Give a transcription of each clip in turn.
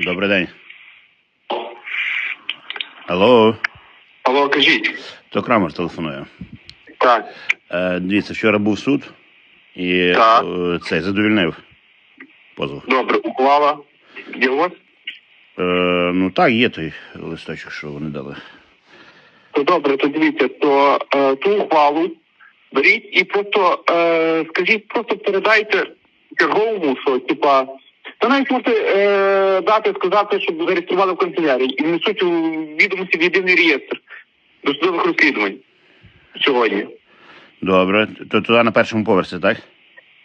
Добрий день. Алло, Алло, кажіть. то Крамер телефонує. Так. Е, дивіться, вчора був суд і Так. е, цей задовільнив позов. Добре, ухвала. Є у вас? Е, ну так, є той листочок, що вони дали. То добре, то дивіться, то е, ту ухвалу беріть і просто е, скажіть, просто передайте черговому, що типа. Та навіть можете е, дати сказати, щоб зареєстрували в канцелярії і внесуть у відомості в єдиний реєстр досудових розслідувань сьогодні. Добре, то туди на першому поверсі, так?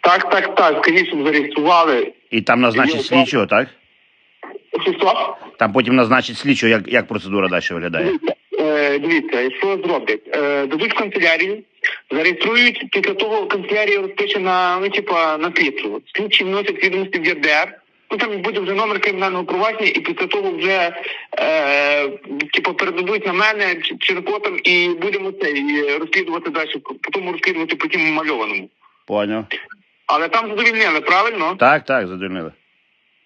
Так, так, так. Скажіть, щоб зареєстрували. І там назначить Є, слідчого, так? Що, що? Там потім назначить слідчого, як, як процедура далі виглядає. Дивіться, е, дивіться, що зроблять? Е, дадуть в канцелярію, зареєструють, після того канцелярія розпише на, ну, типа, на слідчу. Слідчі вносять відомості в ЄРДР, ну там буде вже номер кримінального провадження, і після того вже е, типу, передадуть на мене чи, чи на котам, і будемо це і розслідувати далі, потім розслідувати по тім мальованому. Поняв. Але там задовільнили, правильно? Так, так, задовільнили.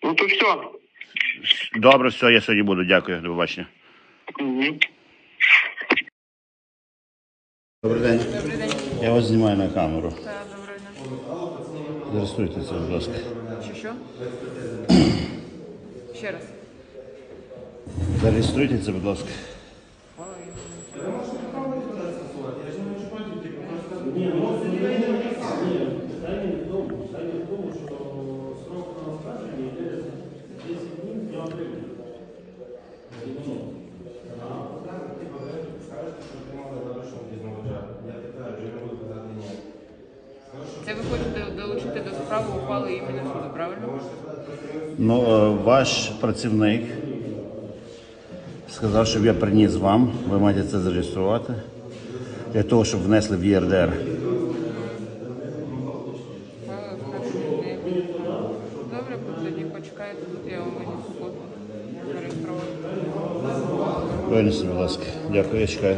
Ну то все. Добре, все, я сьогодні буду. Дякую, до побачення. Угу. Добрий день. Добрий день. Я вас знімаю на камеру. Так, добрий день. Зареєструйте це, будь ласка. Чи що? Ще раз. Зареєструйте це, будь ласка. Це ви справи ухвали імені суду, правильно? Ну, е, ваш працівник сказав, щоб я приніс вам. Ви маєте це зареєструвати для того, щоб внесли в ЄРДР. Добре, тоді почекайте, тут я вам виніс код. Зареєструвати. Винесіть, будь ласка. Дякую, я чекаю.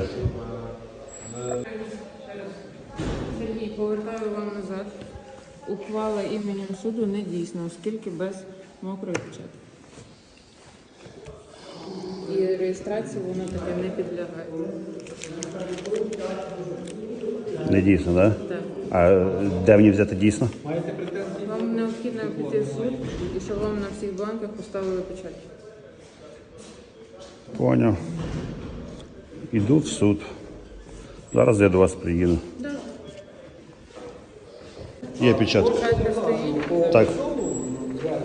Ухвала іменем суду не дійсна, оскільки без мокрої печатки. І реєстрації воно таке не підлягає. Не дійсно, так? Так. А де мені взяти дійсно? Вам необхідно піти в суд і щоб вам на всіх бланках поставили печать. Поняв. Іду в суд. Зараз я до вас приїду. Да. Є печатка. Печатка. Так. я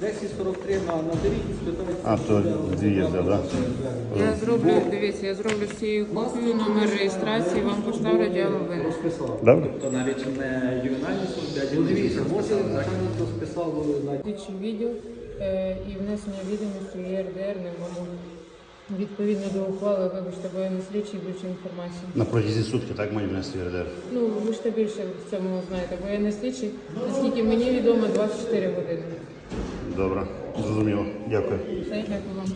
1043 на наберіть і спитайте. А, то дві є, так? Да? Я зроблю, дивіться, я зроблю з цією копію, номер реєстрації, вам поставлять, я вам винесу. Добре? То навіть не ювенальні суди, а дивіться, може, хто списав на Слідчий відділ е, і внесення відомості в ЄРДР не можу. Відповідно до ухвали, вибачте, бо я не слідчий більше інформації. На протязі сутки так маю внести ЄРДР. Ну, ви ж то більше в цьому знаєте, бо я не слідчий. Наскільки мені відомо, 24 години. Добре, зрозуміло. Дякую. Все, дякую вам.